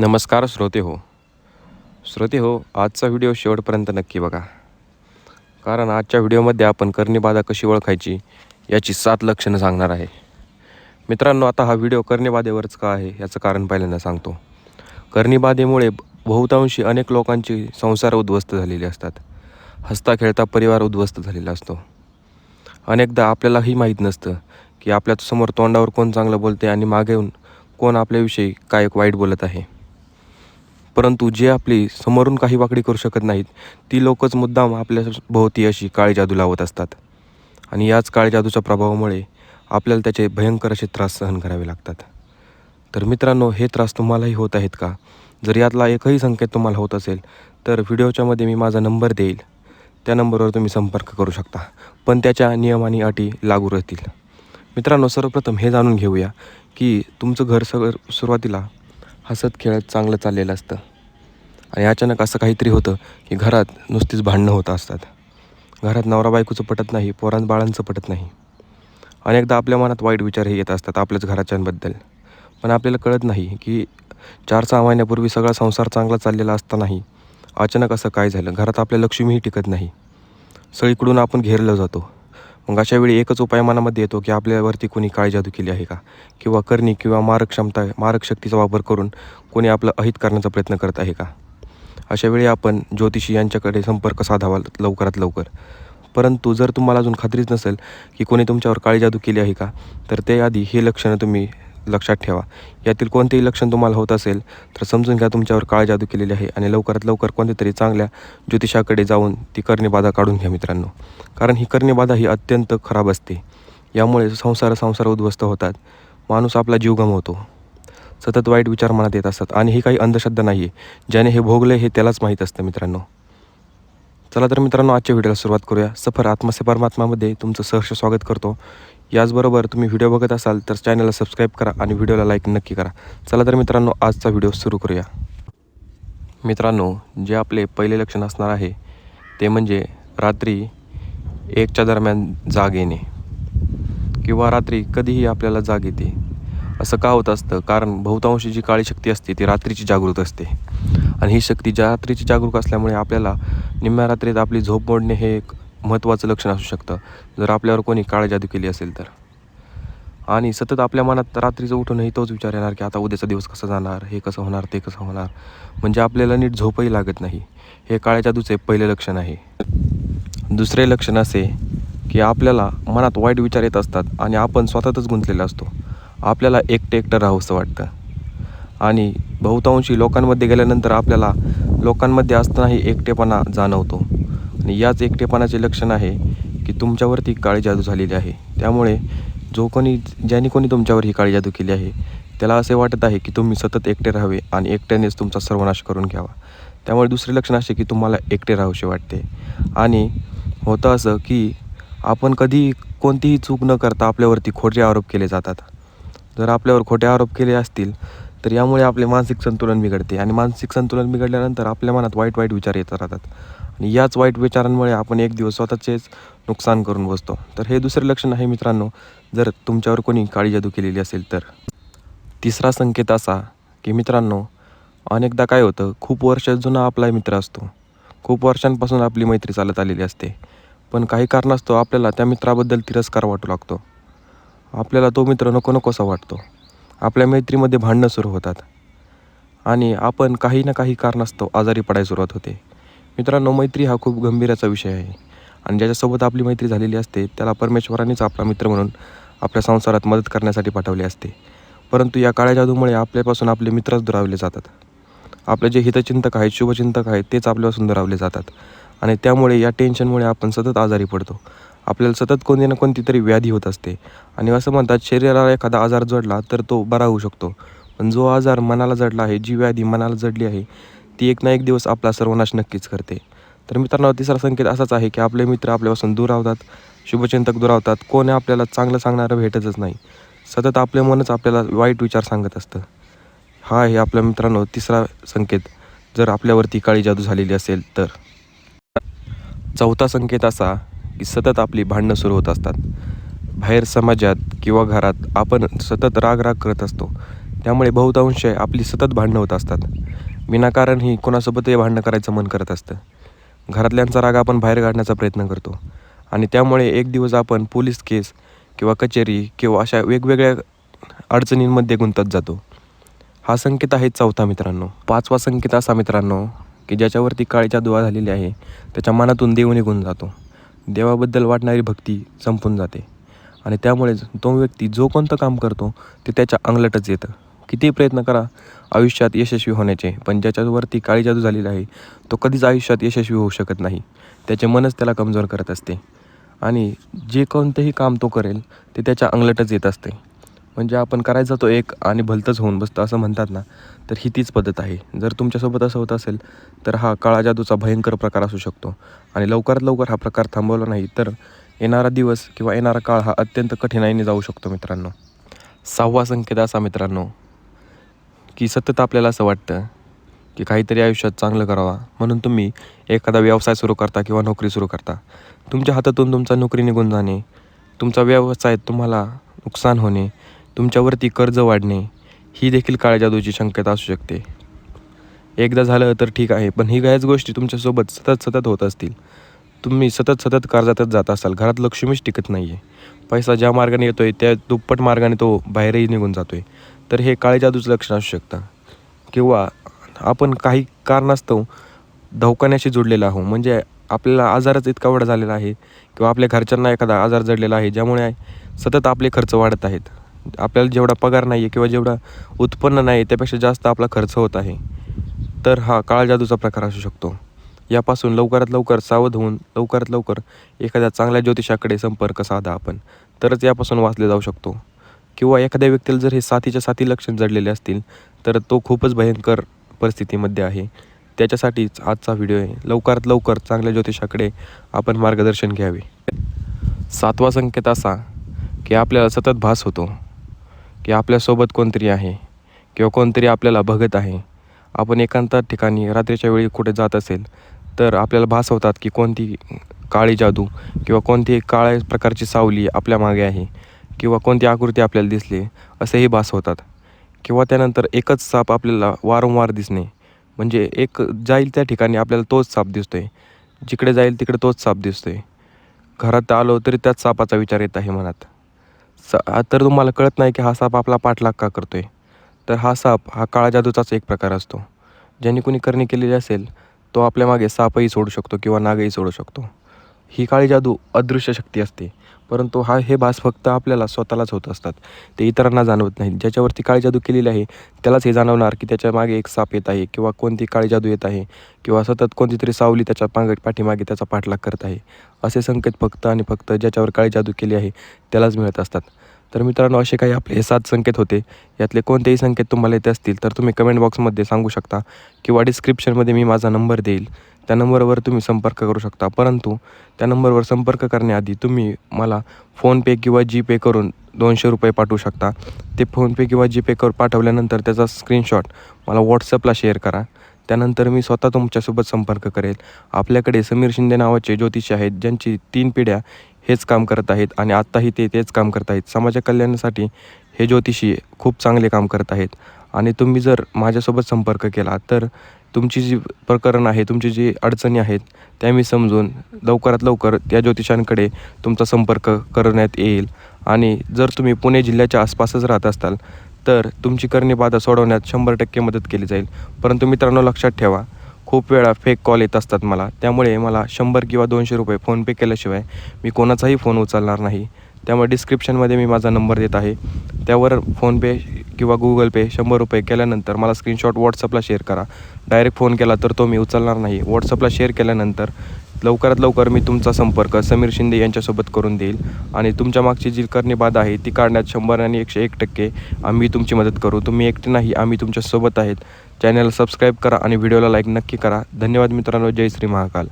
नमस्कार श्रोते हो. श्रोते हो आजचा व्हिडिओ शेवटपर्यंत नक्की बघा. कारण आजच्या व्हिडिओमध्ये आपण कर्णीबाधा कशी ओळखायची याची सात लक्षणं सांगणार आहे. मित्रांनो आता हा व्हिडिओ कर्णीबाधेवरच का आहे याचं कारण पहिल्यांदा सांगतो. कर्णीबाधेमुळे बहुतांशी अनेक लोकांचे संसार उद्ध्वस्त झालेले असतात. हसता खेळता परिवार उद्ध्वस्त झालेला असतो. अनेकदा आपल्यालाही माहीत नसतं की आपल्यासमोर तोंडावर कोण चांगलं बोलते आणि मागे येऊन कोण आपल्याविषयी काय वाईट बोलत आहे. परंतु जे आपली समोरून काही वाकडी करू शकत नाहीत ती लोकच मुद्दाम आपल्या भोवती अशी काळी जादू लावत असतात. आणि याच काळी जादूच्या प्रभावामुळे आपल्याला त्याचे भयंकर असे त्रास सहन करावे लागतात. तर मित्रांनो हे त्रास तुम्हालाही होत आहेत का? जर यातला एकही संकेत तुम्हाला होत असेल तर व्हिडिओच्यामध्ये मी माझा नंबर देईल. त्या नंबरवर तुम्ही संपर्क करू शकता पण त्याच्या नियम आणि अटी लागू राहतील. मित्रांनो सर्वप्रथम हे जाणून घेऊया की तुमचं घर सगळं सुरुवातीला हसत खेळत चांगलं चाललेलं असतं. आणि अचानक असं काहीतरी होतं की घरात नुसतीच भांडणं होत असतात. घरात नवरा बायकोचं पटत नाही पोरां बाळांचं पटत नाही. अनेकदा आपल्या मनात वाईट विचार हे येत असतात आपल्याच घराच्यांबद्दल. पण आपल्याला कळत नाही की चार सहा महिन्यापूर्वी सगळा संसार चांगला चाललेला असतानाही अचानक असं काय झालं? घरात आपल्या लक्ष्मीही टिकत नाही. सगळीकडून आपण घेरलं जातो. मग अशा वेळी एकच उपाय मनामध्ये येतो की आपल्यावरती कोणी काळी जादू केली आहे का? किंवा करणी किंवा मारक क्षमता मारक शक्तीचा वापर करून कोणी आपलं अहित करण्याचा प्रयत्न करत आहे का? अशावेळी आपण ज्योतिषी यांच्याकडे संपर्क साधावा लवकरात लवकर. परंतु जर तुम्हाला अजून खात्रीच नसेल की कोणी तुमच्यावर काळी जादू केली आहे का तर ते आधी हे लक्षणं तुम्ही लक्षात ठेवा. यातील कोणतेही लक्षण तुम्हाला होत असेल तर समजून घ्या तुमच्यावर काळ जादू केलेली आहे आणि लवकरात लवकर कोणत्या तरी चांगल्या ज्योतिषाकडे जाऊन ती कर्णीबाधा काढून घ्या मित्रांनो. कारण ही कर्णीबाधा ही अत्यंत खराब असते. यामुळे संसार संसार उद्ध्वस्त होतात. माणूस आपला जीव गमावतो. सतत वाईट विचार मनात येत असतात आणि ही काही अंधश्रद्धा नाही आहे ज्याने हे भोगले हे त्यालाच माहीत असतं मित्रांनो. चला तर मित्रांनो आजच्या व्हिडिओला सुरुवात करूया. सफर आत्मसे परमात्मामध्ये तुमचं सहर्ष स्वागत करतो. याचबरोबर तुम्ही व्हिडिओ बघत असाल तर चॅनलला सबस्क्राईब करा आणि व्हिडिओला लाईक नक्की करा. चला तर मित्रांनो आजचा व्हिडिओ सुरू करूया. मित्रांनो जे आपले पहिले लक्षण असणार आहे ते म्हणजे रात्री एकच्या दरम्यान जाग येणे किंवा रात्री कधीही आपल्याला जाग येते. असं का होत असतं? कारण बहुतांशी जी काळी शक्ती असते ती रात्रीची जागृत असते. आणि ही शक्ती ज्या रात्रीची जागरूक असल्यामुळे आपल्याला निम्म्या रात्रीत आपली झोप मोडणे हे एक महत्त्वाचं लक्षण असू शकतं. जर आपल्यावर कोणी काळी जादू केली असेल तर. आणि सतत आपल्या मनात रात्रीचं उठूनही तोच विचार येणार की आता उद्याचा दिवस कसा जाणार हे कसं होणार ते कसं होणार. म्हणजे आपल्याला नीट झोपही लागत नाही. हे काळ्या जादूचे पहिले लक्षण आहे. दुसरे लक्षण असे की आपल्याला मनात वाईट विचार येत असतात आणि आपण स्वतःतच गुंतलेला असतो. आपल्याला एकटं एकटं राहावंसं वाटतं. आणि बहुतांशी लोकांमध्ये गेल्यानंतर आपल्याला लोकांमध्ये असतानाही एकटेपणा जाणवतो. आणि याच एकटेपणाचे लक्षण आहे की तुमच्यावरती काळी जादू झालेली आहे. त्यामुळे जो कोणी ज्याने कोणी तुमच्यावर ही काळी जादू केली आहे त्याला असे वाटत आहे की तुम्ही सतत एकटे राहावे आणि एकट्यानेच तुमचा सर्वनाश करून घ्यावा. त्यामुळे दुसरे लक्षण असे की तुम्हाला एकटे राहावेसे वाटते. आणि होतं असं की आपण कधी कोणतीही चूक न करता आपल्यावरती खोटे आरोप केले जातात. जर आपल्यावर खोटे आरोप केले असतील तर यामुळे आपले मानसिक संतुलन बिघडते आणि मानसिक संतुलन बिघडल्यानंतर आपल्या मनात वाईट वाईट विचार येत राहतात. आणि याच वाईट विचारांमुळे आपण एक दिवस स्वतःचेच नुकसान करून बसतो. तर हे दुसरे लक्षण आहे मित्रांनो जर तुमच्यावर कोणी काळी जादू केलेली असेल तर. तिसरा संकेत असा की मित्रांनो अनेकदा काय होतं खूप वर्ष जुना आपला मित्र असतो. खूप वर्षांपासून आपली मैत्री चालत आलेली असते. पण काही कारणास्तव आपल्याला त्या मित्राबद्दल तिरस्कार वाटू लागतो. आपल्याला तो मित्र नको नकोसा वाटतो. आपल्या मैत्रीमध्ये भांडणं सुरू होतात. आणि आपण काही ना काही कारणास्तव आजारी पडायला सुरुवात होते. मित्रांनो मैत्री हा खूप गंभीराचा विषय आहे. आणि ज्याच्यासोबत आपली मैत्री झालेली असते त्याला परमेश्वरानेच आपला मित्र म्हणून आपल्या संसारात मदत करण्यासाठी पाठवले असते. परंतु या काळ्या जादूमुळे आपल्यापासून आपले मित्रच दुरावले जातात. आपले जे हितचिंतक आहेत शुभचिंतक आहेत तेच आपल्यापासून दुरावले जातात. आणि त्यामुळे या टेन्शनमुळे आपण सतत आजारी पडतो. आपल्याला सतत कोणती ना कोणती तरी व्याधी होत असते. आणि असं म्हणतात शरीराला एखादा आजार जडला तर तो बरा होऊ शकतो. पण जो आजार मनाला जडला आहे जी व्याधी मनाला जडली आहे ती एक ना एक दिवस आपला सर्वनाश नक्कीच करते. तर मित्रांनो तिसरा संकेत असाच आहे की आपले मित्र आपल्यापासून दूर राहतात शुभचिंतक दूर राहतात. कोणी आपल्याला चांगलं सांगणारं भेटतच नाही. सतत आपले मनच आपल्याला वाईट विचार सांगत असतं. हा आहे आपल्या मित्रांनो तिसरा संकेत. जर आपल्यावरती काळी जादू झालेली असेल तर. चौथा संकेत असा की सतत आपली भांडणं सुरू होत असतात. बाहेर समाजात किंवा घरात आपण सतत राग राग करत असतो. त्यामुळे बहुतांश आपली सतत भांडणं होत असतात. विनाकारण ही कोणासोबतही भांडणं करायचं मन करत असतं. घरातल्यांचा राग आपण बाहेर काढण्याचा प्रयत्न करतो. आणि त्यामुळे एक दिवस आपण पोलीस केस किंवा कचेरी किंवा अशा वेगवेगळ्या अडचणींमध्ये गुंतत जातो. हा संकेत आहे चौथा मित्रांनो. पाचवा संकेत असा मित्रांनो की ज्याच्यावरती काळीच्या दुवा झालेली आहे त्याच्या मनातून देव निघून जातो. देवाबद्दल वाटणारी भक्ती संपून जाते. आणि त्यामुळेच तो व्यक्ती जो कोणतं काम करतो ते त्याच्या अंगलटच येतं. किती प्रयत्न करा आयुष्यात यशस्वी होण्याचे. पण ज्याच्यावरती काळी जादू झालेली आहे तो कधीच आयुष्यात यशस्वी होऊ शकत नाही. त्याचे मनच त्याला कमजोर करत असते. आणि जे कोणतंही काम तो करेल ते त्याच्या अंगलटच येत असते. म्हणजे आपण करायचा तो एक आणि भलतंच होऊन बसतं असं म्हणतात ना तर ही तीच पद्धत आहे. जर तुमच्यासोबत असं होत असेल तर हा काळा जादूचा भयंकर प्रकार असू शकतो. आणि लवकरात लवकर हा प्रकार थांबवला नाही तर येणारा दिवस किंवा येणारा काळ हा अत्यंत कठीणाईने जाऊ शकतो मित्रांनो. सहावा संकेत असा मित्रांनो की सतत आपल्याला असं वाटतं की काहीतरी आयुष्यात चांगलं करावा. म्हणून तुम्ही एखादा व्यवसाय सुरू करता किंवा नोकरी सुरू करता. तुमच्या हातातून तुमचा नोकरी निघून जाणे. तुमचा व्यवसाय तुम्हाला नुकसान होणे. तुमच्यावरती कर्ज वाढणे. ही देखील काळ्या जादूची शक्यता असू शकते. एकदा झालं तर ठीक आहे पण ही काहीच गोष्टी तुमच्यासोबत सतत सतत होत असतील. तुम्ही सतत सतत कर्जातच जात असाल. घरात लक्ष्मीच टिकत नाही आहे पैसा ज्या मार्गाने येतो आहे त्या दुप्पट मार्गाने तो बाहेरही निघून जातो आहे तर हे काळे जादूचं लक्षण असू शकतं. किंवा आपण काही कारणास्तव दवाखान्याशी जोडलेला आहो म्हणजे आपल्याला आजारच इतका वेळा झालेला आहे किंवा आपल्या घरच्यांना एखादा आजार जडलेला आहे ज्यामुळे सतत आपले खर्च वाढत आहेत. आपल्याला जेवढा पगार नाही आहे किंवा जेवढा उत्पन्न नाही आहे त्यापेक्षा जास्त आपला खर्च होत आहे. तर हा काळा जादूचा प्रकार असू शकतो. यापासून लवकरात लवकर सावध होऊन लवकरात लवकर एखाद्या चांगल्या ज्योतिषाकडे संपर्क साधा आपण. तरच यापासून वाचले जाऊ शकतो. किंवा एखाद्या व्यक्तीला जर हे साथीच्या साथी लक्षण जडलेले असतील तर तो खूपच भयंकर परिस्थितीमध्ये आहे. त्याच्यासाठीच आजचा व्हिडिओ आहे. लवकरात लवकर चांगल्या ज्योतिषाकडे आपण मार्गदर्शन घ्यावे. सातवा संकेत असा की आपल्याला सतत भास होतो की आपल्यासोबत कोणतरी आहे किंवा कोणतरी आपल्याला बघत आहे. आपण एकांतात ठिकाणी रात्रीच्या वेळी कुठे जात असेल तर आपल्याला भास होतात की कोणती काळी जादू किंवा कोणती काळ्या प्रकारची सावली आपल्या मागे आहे. किंवा कोणती आकृती आपल्याला दिसली असेही भास होतात किंवा त्यानंतर एकच साप आपल्याला वारंवार दिसणे. म्हणजे एक जाईल त्या ठिकाणी आपल्याला तोच साप दिसतो आहे जिकडे जाईल तिकडे तोच साप आहे घरात आलो तरी त्याच सापाचा विचार येत आहे मनात. स तर तुम्हाला कळत नाही की हा साप आपला पाठलाग का करतो आहे तर हा साप हा काळा जादूचाच एक प्रकार असतो. ज्यांनी कुणी करणी केलेली असेल तो आपल्या मागे सापही सोडू शकतो किंवा नागही सोडू शकतो. ही काळी जादू अदृश्य शक्ती असते. परंतु हा हे भास फक्त आपल्याला स्वतःलाच होत असतात. ते इतरांना जाणवत नाहीत. ज्याच्यावरती काळी जादू केलेली आहे त्यालाच हे जाणवणार की त्याच्यामागे एक साप येत आहे किंवा कोणती काळी जादू येत आहे किंवा सतत कोणती तरी सावली त्याच्या पांग पाठीमागे त्याचा पाठलाग करत आहे. असे संकेत फक्त आणि फक्त ज्याच्यावर काळी जादू केली आहे त्यालाच मिळत असतात. तर मित्रांनो असे काही आपले हे सात संकेत होते. यातले कोणतेही संकेत तुम्हाला येते असतील तर तुम्ही कमेंट बॉक्समध्ये सांगू शकता किंवा डिस्क्रिप्शनमध्ये मी माझा नंबर देईल. त्या नंबरवर तुम्ही संपर्क करू शकता. परंतु त्या नंबरवर संपर्क करण्याआधी तुम्ही मला फोनपे किंवा जीपे करून दोनशे रुपये पाठवू शकता. ते फोनपे किंवा जीपे करून पाठवल्यानंतर त्याचा स्क्रीनशॉट मला व्हॉट्सअपला शेअर करा. त्यानंतर मी स्वतः तुमच्यासोबत संपर्क करेल. आपल्याकडे समीर शिंदे नावाचे ज्योतिषी आहेत ज्यांची तीन पिढ्या हेच काम करत आहेत आणि आत्ताही ते तेच काम करत आहेत. समाज कल्याणासाठी हे ज्योतिषी खूप चांगले काम करत आहेत. आणि तुम्ही जर माझ्यासोबत संपर्क केला तर तुमची जी प्रकरण आहे तुमची जी अडचणी आहेत त्या मी समजून लवकरात लवकर त्या ज्योतिषांकडे तुमचा संपर्क करण्यात येईल. आणि जर तुम्ही पुणे जिल्ह्याच्या आसपासच राहत असाल तर तुमची करणी बाधा सोडवण्यात शंभर टक्के मदत केली जाईल. परंतु मित्रांनो लक्षात ठेवा खूप वेळा फेक कॉल येत असतात मला. त्यामुळे मला शंभर किंवा दोनशे रुपये फोनपे केल्याशिवाय मी कोणाचाही फोन उचलणार नाही. त्यामुळे डिस्क्रिप्शनमध्ये मी माझा नंबर देत आहे. त्यावर फोनपे किंवा गुगल पे शंभर रुपये केल्यानंतर मला स्क्रीनशॉट व्हॉट्सअपला शेअर करा. डायरेक्ट फोन केला तर तो मी उचलणार नाही. व्हॉट्सअपला शेअर केल्यानंतर लवकरात लवकर मी तुमचा संपर्क समीर शिंदे यांच्यासोबत करून देईल आणि तुमच्या मागची जी करणी बाद आहे ती काढण्यात शंभर आणि एकशे एक टक्के आम्ही तुमची मदत करू. तुम्ही एकटे नाही आम्ही तुमच्यासोबत आहेत. चॅनल सबस्क्राईब करा आणि व्हिडिओला लाईक नक्की करा. धन्यवाद मित्रांनो. जय श्री महाकाल.